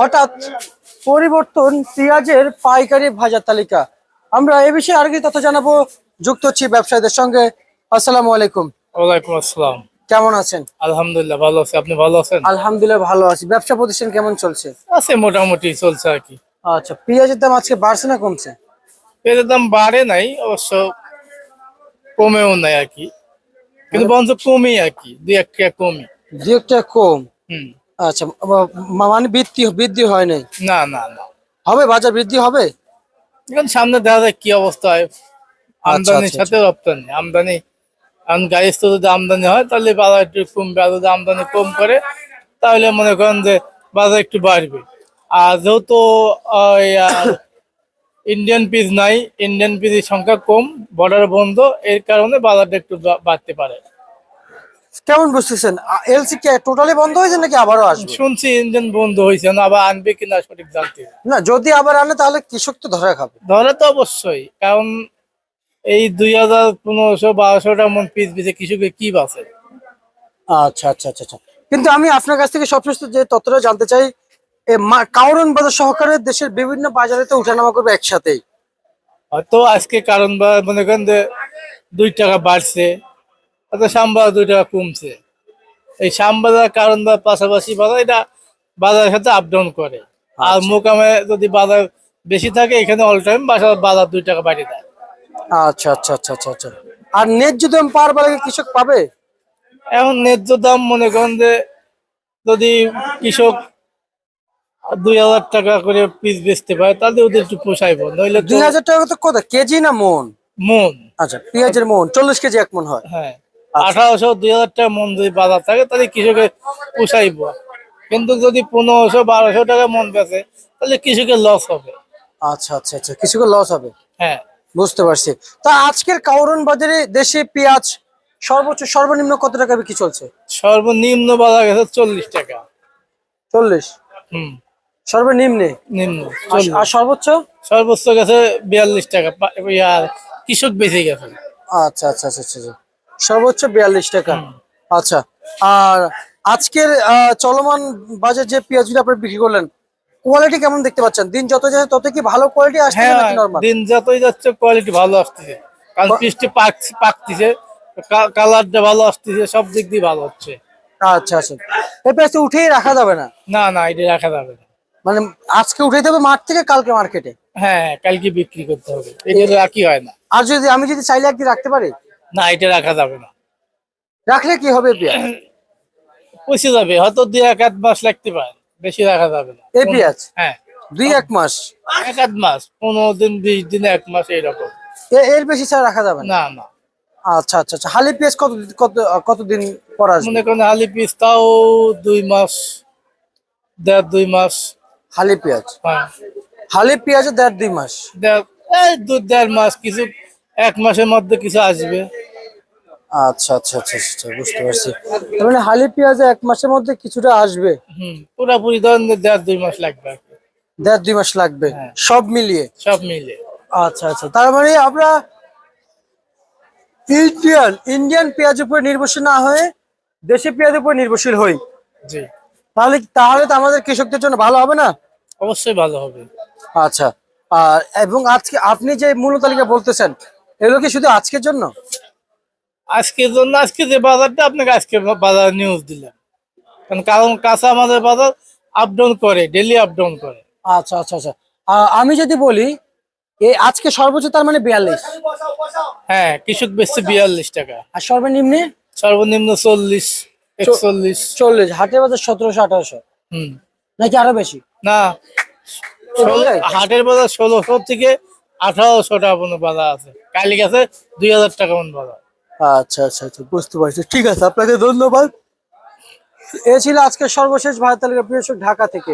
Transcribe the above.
হঠাৎ পরিবর্তন পেঁয়াজের পাইকারি ভাজা তালিকা। আমরা এ বিষয়ে আর কি তথ্য জানাব। যুক্ত হচ্ছি ব্যবসায়ীদের সঙ্গে। আসসালামু আলাইকুম। ওয়ালাইকুম আসসালাম। কেমন আছেন? আলহামদুলিল্লাহ ভালো আছি। আপনি ভালো আছেন? আলহামদুলিল্লাহ ভালো আছি। ব্যবসা প্রতিষ্ঠান কেমন চলছে? আছে মোটামুটি চলছে আর কি। আচ্ছা পেঁয়াজের দাম আজকে বাড়ছে না কমছে? পেঁয়াজের দাম বাড়ে নাই অবশ্য কমেও নাই আর কি। কিন্তু বরঞ্চ কমই আর কি দুই এক টাকা কমই। দু একটা কম। হুম। আচ্ছা মানে বৃদ্ধি বৃদ্ধি হয় নাই? না না না। হবে? বাজার বৃদ্ধি হবে? এখন সামনে দেখা যায় কি অবস্থা হয়। আমদানির আচ্ছা, সাথে রপ্তানি। আমদানি কারণ গাড়ির তো যদি আমদানি হয় তাহলে বাজার একটু কমবে আর যদি আমদানি কম করে তাহলে মনে করেন যে বাজার একটু বাড়বে। আর যেহেতু ইন্ডিয়ান পিস নাই ইন্ডিয়ান পিসের সংখ্যা কম বর্ডার বন্ধ এর কারণে বাজারটা একটু বাড়তে পারে। কেমন বুঝতেছেন? এলসি কে টোটালি বন্ধ হয়েছে নাকি আবারও আসবে? শুনছি ইঞ্জিন বন্ধ হয়েছে না আবার আনবে কিনা সঠিক জানতে না। যদি আবার আনে তাহলে কৃষক তো ধরে খাবে। ধরে তো অবশ্যই কারণ এই দুই হাজার পনেরোশো বারোশোটা মন পিস পিছে কৃষকের কি বাঁচে? আচ্ছা আচ্ছা আচ্ছা আচ্ছা। কিন্তু আমি আপনার কাছ থেকে সবশেষ যে তথ্যটা জানতে চাই কাউরন বাজার সহকারে দেশের বিভিন্ন বাজারে তো উঠানামা করবে একসাথেই। হয়তো আজকে কারণ বা মনে করেন দুই টাকা বাড়ছে হয়তো শ্যামবাজার দুই টাকা কমছে। এই শ্যামবাজার কারণ বা পাশাপাশি বাজার এটা বাজারের সাথে আপ ডাউন করে। আর আচ্ছা। মোকামে যদি বাজার বেশি থাকে এখানে অল টাইম বাজার বাজার দুই টাকা বাড়িয়ে দেয়। আচ্ছা আচ্ছা আচ্ছা আচ্ছা আচ্ছা। আর ন্যায্য দাম পার বেলাকে কৃষক পাবে? এখন ন্যায্য দাম মনে করেন যে যদি কৃষক দুই হাজার টাকা করে পিস বেচতে পারে তাহলে ওদের একটু পোষাইব নইলে দুই হাজার টাকা তো কত কেজি না মন? মন। আচ্ছা পেঁয়াজের মন চল্লিশ কেজি এক মন হয়। হ্যাঁ। আঠারোশো দুই হাজার টাকা মন যদি বাজার থাকে তাহলে কৃষকের পোষাইব। কিন্তু যদি পনেরোশো বারোশো টাকা মন বেচে তাহলে কৃষকের লস হবে। আচ্ছা আচ্ছা আচ্ছা কৃষকের লস হবে? হ্যাঁ। বুঝতে পারছি। তা আজকের কাউরন বাজারে দেশে পেঁয়াজ সর্বোচ্চ সর্বনিম্ন কত টাকা বিক্রি চলছে? সর্বনিম্ন বাজার গেছে চল্লিশ টাকা। চল্লিশ? হুম। সর্বনিম্নে? নিম্ন আর- সর্বোচ্চ? সর্বোচ্চ গেছে বিয়াল্লিশ টাকা কৃষক বেঁচে গেছে। আচ্ছা আচ্ছা আচ্ছা আচ্ছা আচ্ছা। সর্বোচ্চ বিয়াল্লিশ টাকা। আচ্ছা আর আজকের চলমান বাজার যে পেঁয়াজগুলো আপনি বিক্রি করলেন কোয়ালিটি কেমন দেখতে পাচ্ছেন? দিন যত যাচ্ছে তত কি ভালো কোয়ালিটি আসছে হ্যাঁ নাকি নরমাল দিন যতই যাচ্ছে কোয়ালিটি ভালো আসতেছে। কারণ পাকছে পাকতেছে কালারটা ভালো আসতেছে সব দিক দিয়ে ভালো হচ্ছে। আচ্ছা আচ্ছা। এই পেঁয়াজটা উঠেই রাখা যাবে না? না না এটা রাখা যাবে না। মানে আজকে উঠে দেবে মাঠ থেকে কালকে মার্কেটে হ্যাঁ কালকে বিক্রি করতে হবে। এটা রাখি হয় না। আর যদি আমি যদি চাইলে একদিন রাখতে পারি? না এটা রাখা যাবে না। রাখলে কি হবে পেঁয়াজ? পচে যাবে হয়তো দুই এক আধ মাস লাগতে পারে বেশি রাখা যাবে না। এই পেঁয়াজ? হ্যাঁ। দুই এক মাস? এক আধ মাস পনেরো দিন বিশ দিন এক মাস এইরকম। এর বেশি ছাড়া রাখা যাবে না? না আচ্ছা আচ্ছা আচ্ছা। হালি পেঁয়াজ কত কত কতদিন পর আসবে? মনে করেন হালি পিস তাও দুই মাস দেড় দুই মাস। হালি পেঁয়াজ? হ্যাঁ। হালি পেঁয়াজ দেড় দুই মাস? দেড় এই দু দেড় মাস কিছু এক মাসের মধ্যে কিছু আসবে। আচ্ছা আচ্ছা আচ্ছা আচ্ছা বুঝতে পারছি। মানে হালি পেঁয়াজ এক মাসের মধ্যে কিছুটা আসবে? হুম পুরাপুরি ধরেন দেড় দুই মাস লাগবে দেড় দুই মাস লাগবে? হ্যাঁ। সব মিলিয়ে? সব মিলে আচ্ছা আচ্ছা তার মানে আমরা ইন্ডিয়ান ইন্ডিয়ান পেঁয়াজের উপর নির্ভরশীল না হয়ে দেশি পেঁয়াজের উপর নির্ভরশীল হই। জি। তাহলে তাহলে তো আমাদের কৃষকদের জন্য ভালো হবে না? অবশ্যই ভালো হবে। আচ্ছা আর এবং আজকে আপনি যে মূল্য তালিকা বলতেছেন এগুলো কি শুধু আজকের জন্য? আজকের জন্য আজকে যে বাজারটা আপনাকে আজকে বাজার নিউজ দিলাম। কারণ কারণ কাঁচা আমাদের বাজার আপ ডাউন করে ডেলি আপ ডাউন করে। আচ্ছা আচ্ছা আচ্ছা। আমি যদি বলি এই আজকে সর্বোচ্চ তার মানে বিয়াল্লিশ। হ্যাঁ কৃষক বেচছে বিয়াল্লিশ টাকা। আর সর্বনিম্নে? সর্বনিম্ন চল্লিশ একচল্লিশ। চল্লিশ হাটের বাজার সতেরোশো আঠারোশো। হুম। নাকি আরও বেশি? না হাটের বাজার ষোলোশো থেকে আঠারোশো টাকা পর্যন্ত বাজার আছে। কালি গেছে দুই হাজার টাকা মন বাজার। আচ্ছা আচ্ছা আচ্ছা বুঝতে পারছি। ঠিক আছে, আপনাকে ধন্যবাদ। এ ছিল আজকে সর্বশেষ ভারত তালিকা ঢাকা থেকে।